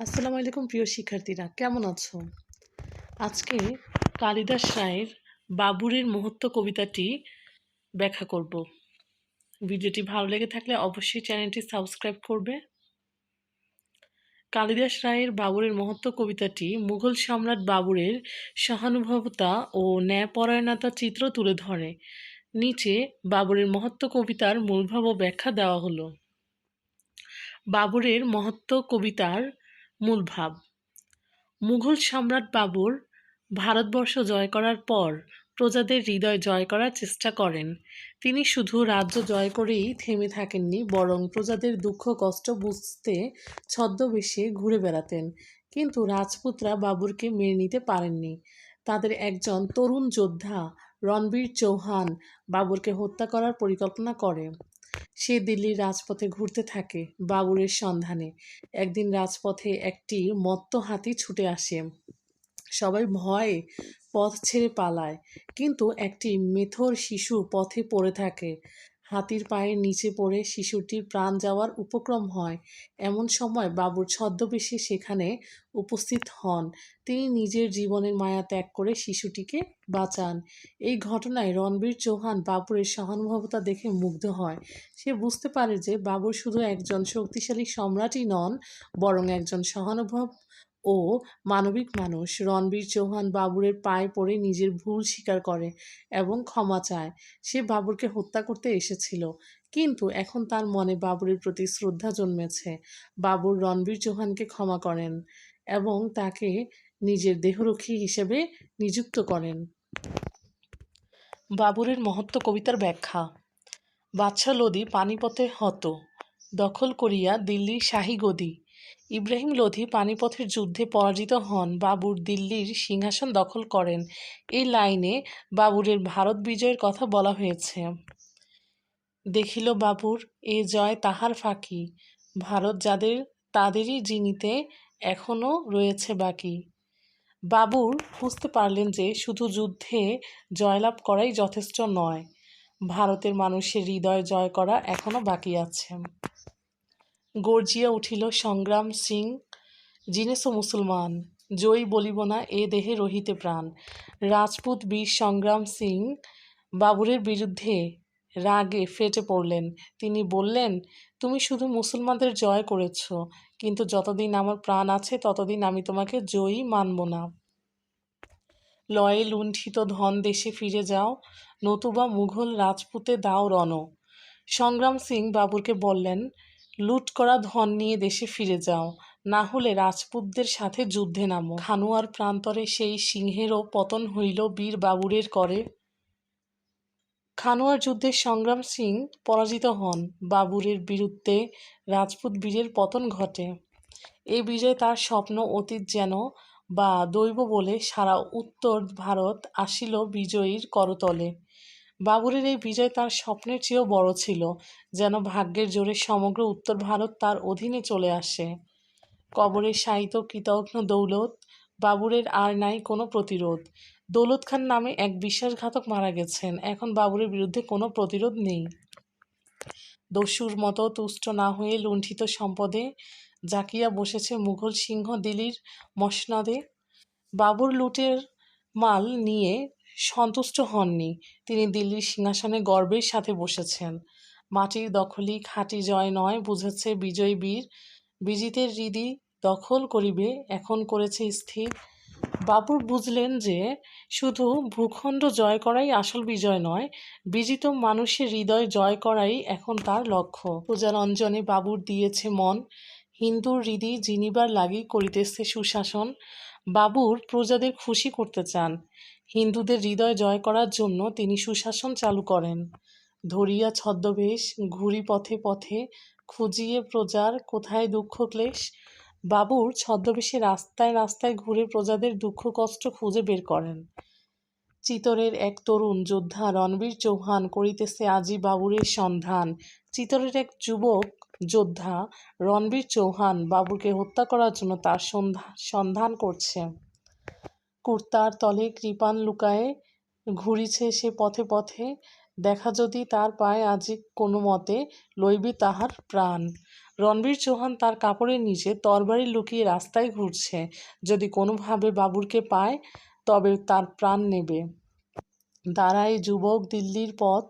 আসসালামু আলাইকুম প্রিয় শিক্ষার্থীরা, কেমন আছো? আজকে কালিদাস রায়ের বাবুরের মুহূর্ত কবিতাটি ব্যাখ্যা করব। ভিডিওটি ভালো লেগে থাকলে অবশ্যই চ্যানেলটি সাবস্ক্রাইব করবে। কালিদাস রায়ের বাবুরের মহত্ব কবিতাটি মুঘল সম্রাট বাবুরের সহানুভবতা ও ন্যায়পরায়ণতার চিত্র তুলে ধরে। নিচে বাবুরের মহত্ব কবিতার মূলভাব ব্যাখ্যা দেওয়া হলো। বাবুরের মহত্ব কবিতার মূল ভাব। মুঘল সম্রাট বাবর ভারতবর্ষ জয় করার পর প্রজাদের হৃদয় জয় করার চেষ্টা করেন। তিনি শুধু রাজ্য জয় করেই থেমে থাকেননি, বরং প্রজাদের দুঃখ, কষ্ট বুঝতে ছদ্মবেশে ঘুরে বেড়াতেন। কিন্তু রাজপুতরা বাবুরকে মেনে নিতে পারেননি। তাদের একজন তরুণ যোদ্ধা রণবীর চৌহান বাবরকে হত্যা করার পরিকল্পনা করে। সে দিল্লির রাজপথে ঘুরতে থাকে বাবুরের সন্ধানে। একদিন রাজপথে একটি মত্ত হাতি ছুটে আসে। সবাই ভয়ে পথ ছেড়ে পালায়, কিন্তু একটি মেথর শিশু পথে পড়ে থাকে। হাতির পায়ের নিচে পড়ে শিশুটির প্রাণ যাওয়ার উপক্রম হয়। এমন সময় বাবুর ছদ্মবেশে সেখানে উপস্থিত হন। তিনি নিজের জীবনের মায়া ত্যাগ করে শিশুটিকে বাঁচান। এই ঘটনায় রণবীর চৌহান বাবুরের সহানুভবতা দেখে মুগ্ধ হয়। সে বুঝতে পারে যে বাবুর শুধু একজন শক্তিশালী সম্রাটই নন, বরং একজন সহানুভব ও মানবিক মানুষ। রণবীর চৌহান বাবুরের পায়ে পড়ে নিজের ভুল স্বীকার করে এবং ক্ষমা চায়। সে বাবুরকে হত্যা করতে এসেছিল। কিন্তু এখন তার মনে বাবুরের প্রতি শ্রদ্ধা জন্মেছে। বাবুর রণবীর চৌহানকে ক্ষমা করেন এবং তাকে নিজের দেহরক্ষী হিসেবে নিযুক্ত করেন। বাবুরের মহত্ব কবিতার ব্যাখ্যা। বাদশাহ লোদি পানিপথে হত, দখল করিয়া দিল্লির শাহী গদি। ইব্রাহিম লোধি পানিপথের যুদ্ধে পরাজিত হন। বাবুর দিল্লির সিংহাসন দখল করেন। এই লাইনে বাবুরের ভারত বিজয়ের কথা বলা হয়েছে। দেখিল বাবুর এ জয় তাহার ফাঁকি। ভারত যাদের, তাদেরই জিনিতে এখনও রয়েছে বাকি। বাবুর বুঝতে পারলেন যে শুধু যুদ্ধে জয়লাভ করাই যথেষ্ট নয়, ভারতের মানুষের হৃদয় জয় করা এখনও বাকি আছে। গর্জিয়া উঠিল, সংগ্রাম সিং জিনেস মুসলমান, জয়ী বলিব না, এ দেহে রহিতে প্রাণ। রাজপুত বীর সংগ্রাম সিং বাবুরের বিরুদ্ধে রাগে ফেটে পড়লেন। তিনি বললেন, তুমি শুধু মুসলমানদের জয় করেছ, কিন্তু যতদিন আমার প্রাণ আছে, ততদিন আমি তোমাকে জয়ী মানব না। লয়ে লুণ্ঠিত ধন দেশে ফিরে যাও, নতুবা মুঘল রাজপুতে দাও রণ। সংগ্রাম সিং বাবুরকে বললেন লুট করা ধন নিয়ে দেশে ফিরে যাও, না হলে রাজপুতদের সাথে যুদ্ধে নামো। খানুয়ার প্রান্তরে সেই সিংহেরও পতন হইল বীর বাবুরের করে। খানোয়ার যুদ্ধে সংগ্রাম সিং পরাজিত হন বাবুরের বিরুদ্ধে রাজপুত বীরের পতন ঘটে। এই বিজয় তার স্বপ্ন অতীত যেন বা দৈব বলে সারা উত্তর ভারত আসিল বিজয়ীর করতলে। বাবুরের এই বিজয় তার স্বপ্নের চেয়েও বড় ছিল, যেন ভাগ্যের জোরে সমগ্র উত্তর ভারত তার অধীনে চলে আসে। কবরে শায়িত কৃতজ্ঞ, দৌলত, বাবুরের আর নাই কোনো প্রতিরোধ। দৌলত খান নামে এক বিশ্বাসঘাতক মারা গেছেন, এখন বাবুরের বিরুদ্ধে কোনো প্রতিরোধ নেই। দস্যুর মতো তুষ্ট না হয়ে লুণ্ঠিত সম্পদে জাকিয়া বসেছে মুঘল সিংহ দিল্লির মসনদে। বাবুর লুটের মাল নিয়ে সন্তুষ্ট হননি। তিনি দিল্লির সিংহাসনে গর্বের সাথে বসেছেন। মাটির দখলই খাঁটি জয় নয় বুঝেছে বিজয় বীর। বিজিতের হৃদি দখল করিবে, এখন করেছে স্থির। বাবুর বুঝলেন যে, শুধু ভূখণ্ড জয় করাই আসল বিজয় নয়, বিজিত মানুষের হৃদয় জয় করাই এখন তার লক্ষ্য। পূজারঞ্জনে বাবুর দিয়েছে মন। হিন্দুর হৃদি জিনিবার লাগি করিতেছে সুশাসন, বাবুর প্রজাদের খুশি করতে চান। হিন্দুদের হৃদয় জয় করার জন্য তিনি সুশাসন চালু করেন। ধরিয়া ছদ্মবেশ, ঘুরি পথে পথে, খুঁজিয়ে প্রজার কোথায় দুঃখ ক্লেশ? বাবুর ছদ্মবেশে রাস্তায় রাস্তায় ঘুরে প্রজাদের দুঃখ কষ্ট খুঁজে বের করেন। চিতরের এক তরুণ যোদ্ধা রণবীর চৌহান করিতেছে আজি বাবুরের সন্ধান। চিতরের এক যুবক যোদ্ধা রণবীর চৌহান বাবুকে হত্যা করার জন্য তার সন্ধান করছে। কুর্তার তলে কৃপান লুকায়ে ঘুরিছে সে পথে পথে। দেখা যদি তার পায়ে আজি কোনো মতে লইবি তাহার প্রাণ। রণবীর চৌহান তার কাপড়ের নিচে তরবারি লুকিয়ে রাস্তায় ঘুরছে। যদি কোনোভাবে বাবুরকে পায়, তবে তার প্রাণ নেবে। দাঁড়ায় যুবক দিল্লির পথ,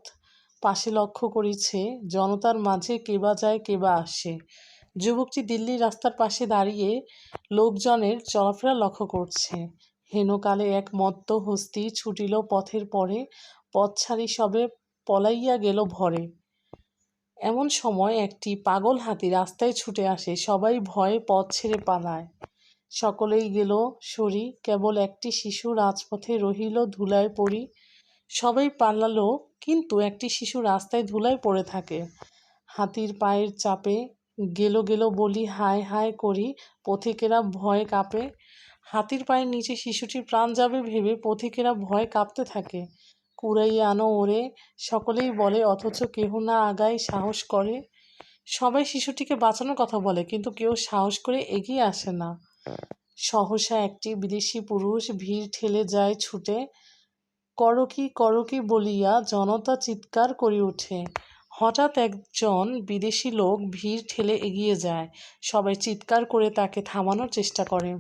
পাশে লক্ষ্য করেছে জনতার মাঝে কেবা যায় কেবা আসে। যুবকটি দিল্লির রাস্তার পাশে দাঁড়িয়ে লোকজনের চলাফেরা লক্ষ্য করছে। হেনকালে এক মত্ত হস্তি ছুটিল পথের পরে, পথ ছাড়ি সবে পলাইয়া গেল ভরে। এমন সময় একটি পাগল হাতি রাস্তায় ছুটে আসে, সবাই ভয়ে পথ ছেড়ে পালায়। সকলেই গেল সরি, কেবল একটি শিশু রাজপথে রহিল ধুলায় পড়ি। সবাই পালালো, কিন্তু একটি শিশু রাস্তায় ধুলায় পড়ে থাকে। হাতির পায়ের চাপে গেল গেল বলি হায় হায় করি, পথিকেরা ভয়ে কাঁপে। হাতির পায়ের নিচে শিশুটির প্রাণ যাবে ভেবে পথিকেরা ভয় কাঁপতে থাকে। কুড়াইয়ে আনো ওরে, সকলেই বলে, অথচ কেহ না আগায় সাহস করে। সবাই শিশুটিকে বাঁচানোর কথা বলে, কিন্তু কেউ সাহস করে এগিয়ে আসে না। সহসা একটি বিদেশি পুরুষ ভিড় ঠেলে যায় ছুটে। করো কি করো কি বলিয়া জনতা চিৎকার করে ওঠে। হঠাৎ একজন বিদেশি লোক ভিড় ঠেলে এগিয়ে যায়। সবাই চিৎকার করে তাকে থামানোর চেষ্টা করে।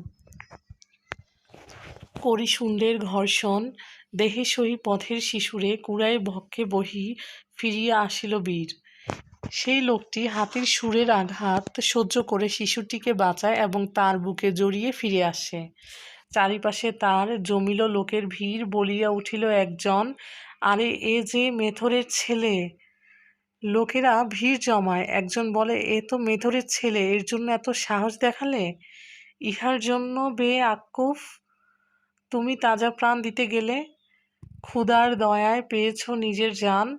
করিশুণ্ডের ঘর্ষণ, দেহে সহি পথের শিশুরে কুড়ায় ভক্ষে বহি ফিরিয়া আসিল বীর। সেই লোকটি হাতির সুরের আঘাত সহ্য করে শিশুটিকে বাঁচায় এবং তার বুকে জড়িয়ে ফিরে আসে। চারিপাশে তার জমিল লোকের ভিড় বলিয়া উঠিল একজন, আরে এ যে মেথরের ছেলে! লোকেরা ভিড় জমায়। একজন বলে, এ তো মেথরের ছেলে, এর জন্য এত সাহস দেখালে? ইহার জন্য বে আকুফ তুমি তাজা প্রাণ দিতে গেলে ক্ষুধার দয়ায় পেয়েছ নিজের যান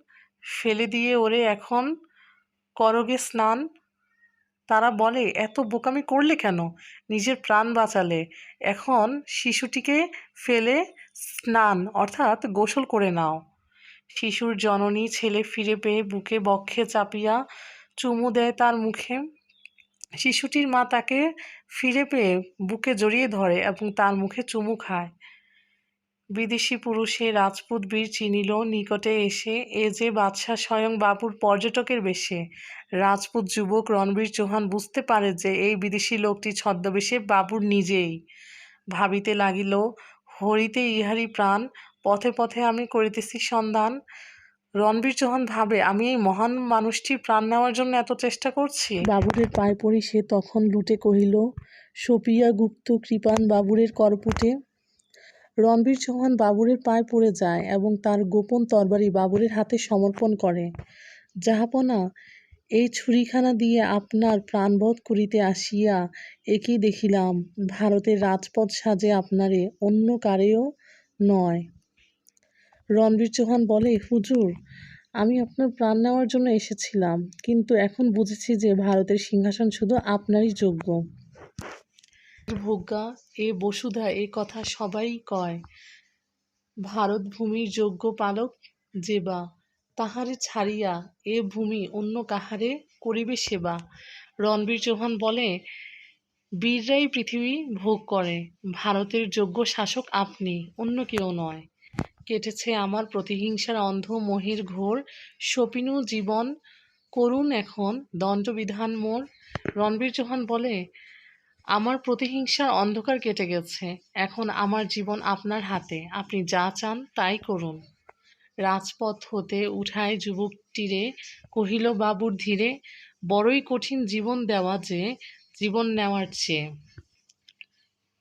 ফেলে দিয়ে ওরে এখন করগে স্নান। তারা বলে, এত বোকামি করলে কেন? নিজের প্রাণ বাঁচালে। এখন শিশুটিকে ফেলে স্নান, অর্থাৎ গোসল করে নাও। শিশুর জননী ছেলে ফিরে পেয়ে বুকে বক্ষে চাপিয়া চুমু দেয় তার মুখে। শিশুটির মা তাকে ফিরে পেয়ে বুকে জড়িয়ে ধরে এবং তার মুখে চুমু খায়। বিদেশি পুরুষে রাজপুত বীর চিনিল, নিকটে এসে এ যে বাদশাহ স্বয়ং বাবুর পর্যটকের বেশে। রাজপুত যুবক রণবীর চৌহান বুঝতে পারে যে এই বিদেশি লোকটি ছদ্মবেশে বাবুর নিজেই। ভাবিতে লাগিল, হরিতে ইহারি প্রাণ, পথে পথে আমি করিতেছি সন্ধান। রণবীর চৌহান ভাবে, আমি এই মহান মানুষটির প্রাণ নেওয়ার জন্য এত চেষ্টা করছি? বাবুরের পায়ে পড়ি সে তখন লুটে কহিল সপিয়া গুপ্ত কৃপান বাবুরের করপুটে রণবীর চৌহান বাবুরের পায়ে পড়ে যায় এবং তার গোপন তরবারি বাবুরের হাতে সমর্পণ করে। যাহাপনা এই ছুরিখানা দিয়ে আপনার প্রাণবধ করিতে আসিয়া একই দেখিলাম, ভারতের রাজপথ সাজে আপনারে অন্য কারেও নয়। রণবীর চৌহান বলে, হুজুর, আমি আপনার প্রাণ নেওয়ার জন্য এসেছিলাম, কিন্তু এখন বুঝেছি যে ভারতের সিংহাসন শুধু আপনারই যোগ্য। ভোগ্যা এ বসুধা, এ কথা সবাই কয়। ভারত ভূমির যোগ্য পালক যেবা তাহারে ছাড়িয়া এ ভূমি অন্য কাহারে করিবে সেবা রণবীর চৌহান বলে, বীররাই পৃথিবী ভোগ করে, ভারতের যোগ্য শাসক আপনি, অন্য কেউ নয়। কেটেছে আমার প্রতিহিংসার অন্ধ মহির ঘোর সপিনু জীবন করুন এখন দণ্ডবিধান মোর। রণবীর চৌহান বলে আমার প্রতিহিংসার অন্ধকার কেটে গেছে। এখন আমার জীবন আপনার হাতে। আপনি যা চান তাই করুন। রাজপথ হতে উঠায় যুবকটিরে কহিল বাবুর ধীরে, বড়ই কঠিন জীবন দেওয়া যে, জীবন নেওয়ার চেয়ে।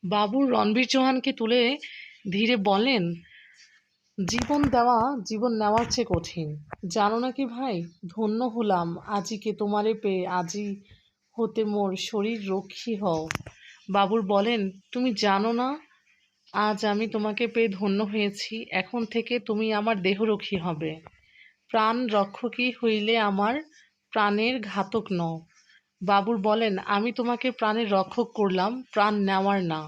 বাবুর রণবীর চৌহানকে তুলে ধীরে বলেন, জীবন দেওয়া, জীবন নেওয়ার চেয়ে কঠিন। জানো নাকি ভাই, ধন্য হলাম। আজিকে তোমারে পেয়ে, আজি হতে মোর শরীর রক্ষী হও। বাবুর বলেন, তুমি জানো না, আজ আমি তোমাকে পেয়ে ধন্য হয়েছি, এখন থেকে তুমি আমার দেহরক্ষী হবে। প্রাণ রক্ষকই হইলে আমার প্রাণের ঘাতক নও। বাবুর বলেন, আমি তোমাকে প্রাণের রক্ষক করলাম, প্রাণ নেওয়ার না।